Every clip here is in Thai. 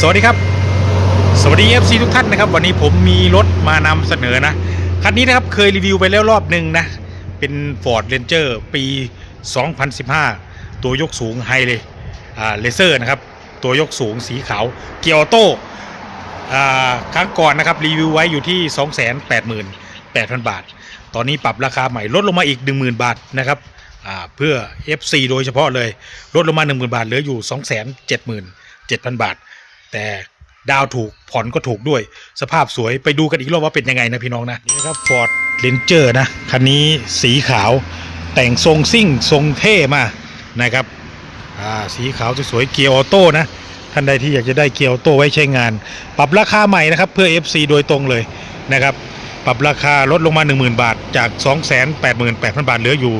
สวัสดีครับ สวัสดี FC ทุกท่านนะครับ วันนี้ผมมีรถมานำเสนอนะ คันนี้นะครับเคยรีวิวไปแล้วรอบหนึ่งนะ เป็น Ford Ranger ปี 2015 ตัวยกสูงไฮเลยอ่าเลเซอร์นะครับ ตัวยกสูงสีขาว เกียร์ออโต้อ่าครั้งก่อนนะครับ รีวิวไว้อยู่ที่ 288,000 บาท ตอนนี้ปรับราคาใหม่ลดลงมาอีก 10,000 บาทนะครับอ่าเพื่อ FC โดยเฉพาะเลยลดลงมา 10,000 บาทเหลืออยู่ 277,000 บาท แต่ดาวถูกผ่อนก็ถูกด้วย สภาพสวยไปดูกันอีกรอบว่าเป็นยังไงนะพี่น้องนะนี่ครับ Ford Ranger นะ คันนี้สีขาวแต่งทรงซิ่งทรงเท่มากนะครับสีขาวสวยๆเกียร์ออโต้นะ ท่านใดที่อยากจะได้เกียร์ออโต้ไว้ใช้งาน ปรับราคาใหม่นะครับเพื่อ FC โดยตรงเลยนะครับ ปรับราคาลดลงมา 10,000 บาท จาก 288,000 บาทเหลืออยู่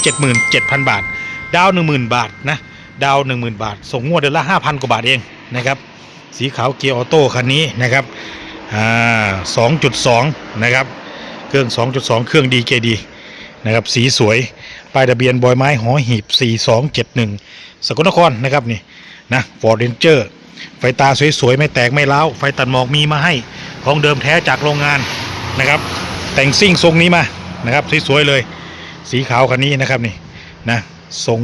277,000 บาท ดาว 10,000 บาทนะดาว 10,000 บาท ส่งงวดเดือนละ 5,000 กว่าบาทเอง นะครับ สีขาวเกียร์ออโต้คันนี้นะครับอ่า2.2นะครับ เครื่อง 2.2 เครื่องดีเกดีนะครับ สีสวย ป้ายทะเบียนบอยไม้หอหีบ 4271 สกลนครนะครับนี่นะ Ford Ranger ไฟตาสวยๆ ไม่แตกไม่ร้า ไฟตัดหมอกมีมาให้ของเดิมแท้จากโรงงานนะครับ แต่งซิ่งทรงนี้มานะครับสวยๆเลย สีขาวคันนี้นะครับนี่นะทรง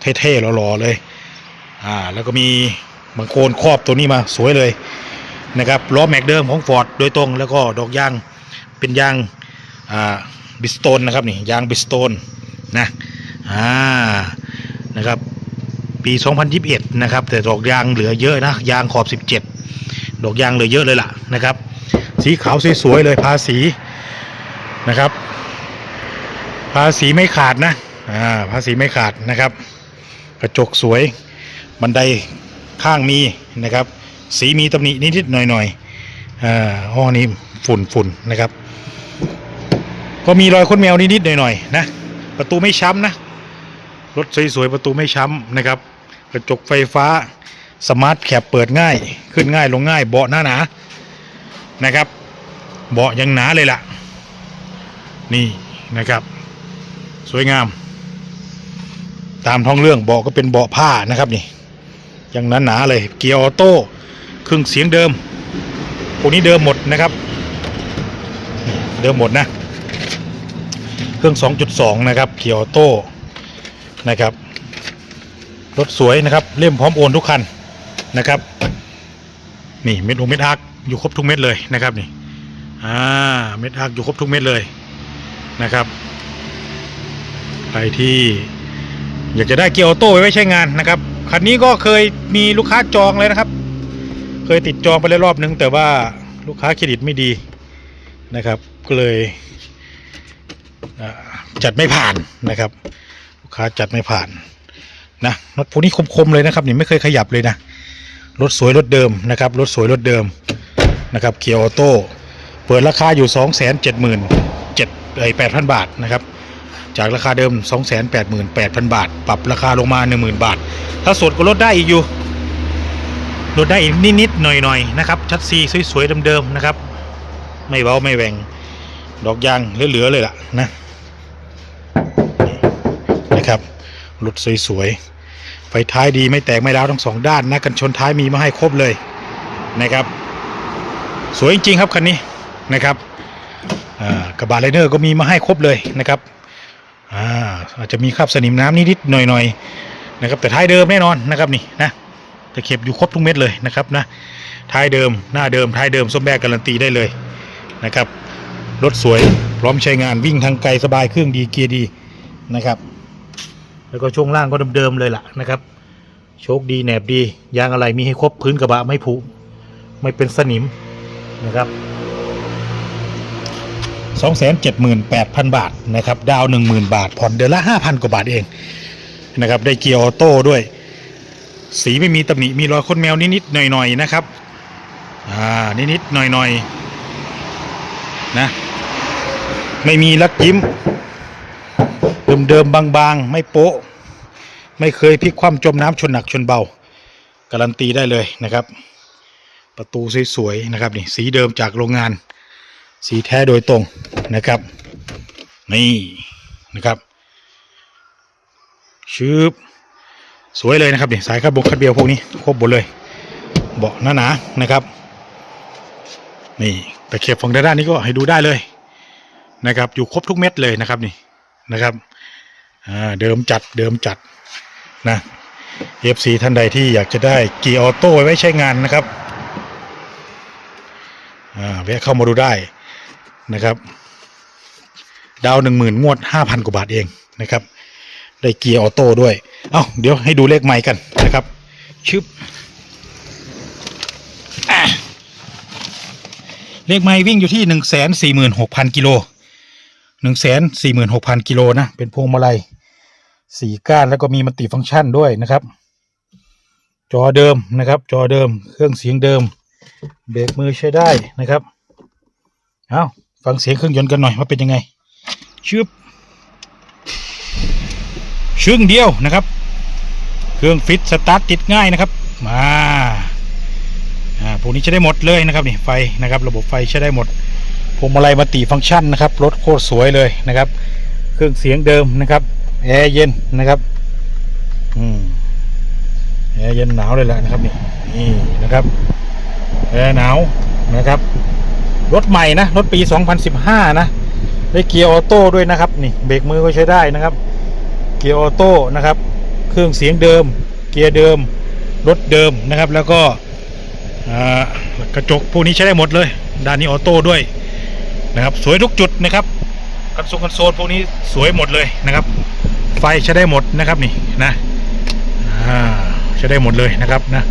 เท่ๆหล่อๆเลยอ่าแล้วก็มี บังโคลนครอบตัวนี้มาสวยเลยนะครับล้อแม็กเดิมของ Ford โดยตรงแล้วก็ดอกยางเป็นยางอ่าบิสโตนนะครับนี่ยางบิสโตนนะอ่านะครับปี 2021 นะครับ แต่ดอกยางเหลือเยอะนะ ยางขอบ 17 ดอกยางเหลือเยอะเลยล่ะนะครับ สีขาวสวยๆเลยภาษีนะครับ ภาษีไม่ขาดนะอ่าภาษีไม่ขาดนะครับ กระจกสวยบันได ข้างมีนะครับ สีมีตำหนินิดๆหน่อยๆอ่าห้องนี้ฝุ่นฝุ่นนะครับ ก็มีรอยค้นแมวนิดๆหน่อยๆนะประตูไม่ช้ำนะรถสวยๆประตูไม่ช้ำนะครับ กระจกไฟฟ้าสมาร์ทแคปเปิดง่าย ขึ้นง่ายลงง่าย เบาะหนาหนาๆนะครับ เบาะยังหนาเลยล่ะ นี่นะครับ สวยงาม ตามท้องเรื่องเบาะก็เป็นเบาะผ้านะครับนี่ ยังหนาหนาๆเลยเกียร์ออโต้เครื่องเสียงเดิมพวกนี้เดิมหมดนะครับ เดิมหมดนะ เครื่อง 2.2 นะครับเกียร์ออโต้นะครับรถสวยนะครับเล่มพร้อมโอนทุกคันนะครับนี่เม็ดโอเม็ดอาร์คอยู่ครบทุกเม็ดเลยนะครับนี่อ่าเม็ดอาร์คอยู่ครบทุกเม็ดเลยนะครับใครที่อยากจะได้เกียร์ออโต้ไว้ใช้งานนะครับ คันนี้ก็เคยมีลูกค้าจองเลยนะครับ เคยติดจองไปแล้วรอบนึง แต่ว่าลูกค้าเครดิตไม่ดีนะครับ ก็เลยจัดไม่ผ่านนะครับ ลูกค้าจัดไม่ผ่านนะรถพวกนี้คมๆเลยนะครับนี่ไม่เคยขยับเลยนะรถสวยรถเดิมนะครับรถสวยรถเดิมนะครับเกียร์ออโต้เปิดราคาอยู่ 2 7 0 0 0 0 7ไอ้8,000 บาทนะครับ จากราคาเดิม 288,000 บาท ปรับราคาลงมา 10,000 บาท ถ้าสดก็ลดได้อีกอยู่ ลดได้อีกนิดๆหน่อยๆนะครับ ชัดซีสวยๆเดิมๆนะครับ ไม่เว้าไม่แหวงดอกยางเหลือๆเลยล่ะนะนะครับรถสวยๆไฟท้ายดีไม่แตกไม่ร้าวทั้งสองด้านนะกันชนท้ายมีมาให้ครบเลยนะครับ สวยจริงๆครับคันนี้นะครับอ่ากระบะไลเนอร์ก็มีมาให้ครบเลยนะครับ อ่าอาจจะมีคราบสนิมน้ำนิดๆหน่อยๆนะครับ แต่ท้ายเดิมแน่นอนนะครับนี่นะตะเข็บอยู่ครบทุกเม็ดเลยนะครับนะท้ายเดิมหน้าเดิมท้ายเดิมส้มแบกการันตีได้เลยนะครับรถสวยพร้อมใช้งานวิ่งทางไกลสบายเครื่องดีเกียร์ดีนะครับ แล้วก็ช่วงล่างก็เดิมๆเลยล่ะนะครับโชคดีแหนบดียางอะไรมีให้ครบพื้นกระบะไม่ผุไม่เป็นสนิมนะครับ 278,000 บาทนะครับดาว 10,000 บาท ผ่อนเดือนละ 5,000 กว่าบาทเองนะครับได้เกียร์ออโต้ด้วย สีไม่มีตำหนิมีรอยคนแมวนิดๆหน่อยๆนะครับอ่านิดๆหน่อยๆนะไม่มีลักยิ้ม เดิมๆบางๆ ไม่โป๊ะ ไม่เคยพลิกคว่ำจมน้ำชนหนักชนเบา การันตีได้เลยนะครับ ประตูสวยๆนะครับนี่สีเดิมจากโรงงาน สีแท้โดยตรงนะครับ นี่นะครับชืบสวยเลยนะครับนี่สายคาร์บอนคาร์เบียวพวกนี้ครบหมดเลย เบาะหนาๆนนะครับ นี่ตะเข็บฝั่งด้านนี้ก็ให้ดูได้เลยนะครับ อยู่ครบทุกเม็ดเลยนะครับนี่นะครับเดิมจัดเดิมจัดนะ FC ท่านใดที่อยากจะได้กีออโต้ไว้ใช้งานนะครับอ่าแวะเข้ามาดูได้ นะครับ ดาวหนึ่งหมื่นงวดห้าพันกว่าบาทเองนะครับ ได้เกียร์ออโต้ด้วย เอ้าเดี๋ยวให้ดูเลขไมค์กันนะครับ ชึบเลขไมค์วิ่งอยู่ที่หนึ่งแสนสี่หมื่นหกพันกิโลหนึ่งแสนสี่หมื่นหกพันกิโลนะ เป็นพวงมาลัยสี่ก้านแล้วก็มีมัลติฟังก์ชันด้วยนะครับ จอเดิมนะครับ จอเดิม เครื่องเสียงเดิม เบรกมือใช้ได้นะครับ เอา ฟังเสียงเครื่องยนต์กันหน่อยว่าเป็นยังไงชึบชึ่งเดียวนะครับ เครื่องฟิตสตาร์ทติดง่ายนะครับมาอ่าพวกนี้ใช้ได้หมดเลยนะครับนี่ไฟนะครับ ระบบไฟใช้ได้หมดพวงมาลัยมัลติฟังก์ชันนะครับรถโคตรสวยเลยนะครับ เครื่องเสียงเดิมนะครับแอร์เย็นนะครับอืมแอร์เย็นหนาวเลยแหละนะครับนี่นี่นะครับแอร์หนาวนะครับ รถใหม่นะ รถปี 2015 นะได้เกียร์ออโต้ด้วยนะครับ นี่เบรกมือก็ใช้ได้นะครับ เกียร์ออโต้นะครับ เครื่องเสียงเดิม เกียร์เดิม รถเดิมนะครับ แล้วก็กระจกพวกนี้ใช้ได้หมดเลย ด้านนี้ออโต้ด้วยนะครับ สวยทุกจุดนะครับกันโซลกันโซลพวกนี้สวยหมดเลยนะครับ ไฟใช้ได้หมดนะครับนี่นะใช้ได้หมดเลยนะครับนะ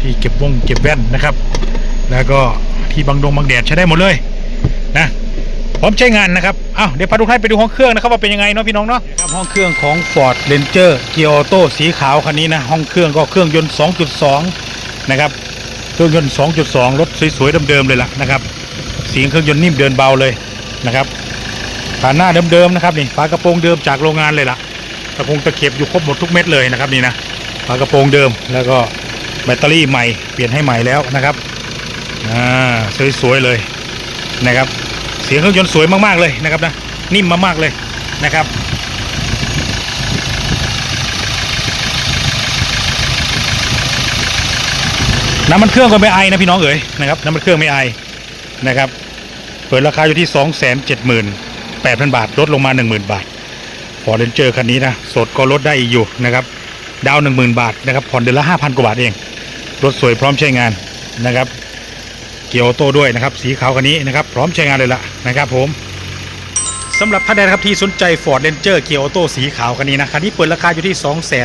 ที่เก็บวงเก็บแว่นนะครับ แล้วก็ ที่บังดงบังแดดใช้ได้หมดเลยนะพร้อมใช้งานนะครับเอ้าเดี๋ยวพาทุกท่านไปดูห้องเครื่องนะครับว่าเป็นยังไงเนาะพี่น้องเนาะครับห้องเครื่องของ Ford Ranger เกียร์ออโต้สีขาวคันนี้นะห้องเครื่องก็เครื่องยนต์ 2.2 นะครับเครื่องยนต์ 2.2 รถสวยๆเดิมๆเลยล่ะนะครับเสียงเครื่องยนต์นิ่มเดินเบาเลยนะครับผ่านหน้าเดิมๆนะครับนี่ฝากระโปรงเดิมจากโรงงานเลยล่ะตะพงตะเข็บอยู่ครบหมดทุกเม็ดเลยนะครับนี่นะฝากระโปรงเดิมแล้วก็แบตเตอรี่ใหม่เปลี่ยนให้ใหม่แล้วนะครับ อ่าสวยๆเลยนะครับ เสียงเครื่องยนต์สวยมากๆเลยนะครับนะนิ่มมากๆเลยนะครับน้ำมันเครื่องก็ไม่ไอนะพี่น้องเอ๋ยนะครับน้ำมันเครื่องไม่ไอนะครับ เปิดราคาอยู่ที่ 2 7 8 0 0 0 บาท ลดลงมา 10,000 บาทพอเรนเจอร์คันนี้นะสดก็ลดได้อีกอยู่นะครับ ดาว 10,000 บาทนะครับผ่อนเดือนละ 5,000 กว่าบาทเอง รถสวยพร้อมใช้งานนะครับ เกียร์ออโต้ด้วยนะครับ สีขาวคันนี้นะครับ พร้อมใช้งานเลยล่ะนะครับ ผมสำหรับท่านใดนะครับที่สนใจ Ford Ranger เกียร์ออโต้สีขาวคันนี้นะคันนี้เปิดราคาอยู่ที่ 2 7 8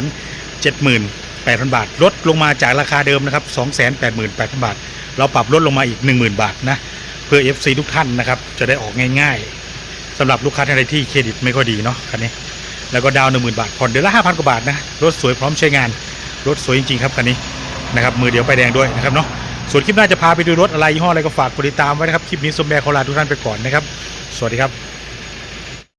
0 0 0 บาท ลดลงมาจากราคาเดิมนะครับ 2 8 8 0 0 0 บาท เราปรับลดลงมาอีก 10,000 บาทนะ เพื่อ FC ทุกท่านนะครับ จะได้ออกง่ายๆสำหรับลูกค้าท่านใดที่เครดิตไม่ค่อยดีเนาะคันนี้ แล้วก็ดาวน์10,000 บาท ผ่อนเดือนละ 5,000 กว่าบาทนะ รถสวยพร้อมใช้งาน รถสวยจริงๆครับคันนี้นะครับ มือเดียวไปแดงด้วยนะครับเนาะ ส่วนคลิปหน้าจะพาไปดูรถอะไรยี่ห้ออะไรก็ฝากกดติดตามไว้นะครับ คลิปนี้สมแบร์ขอลาทุกท่านไปก่อนนะครับ สวัสดีครับ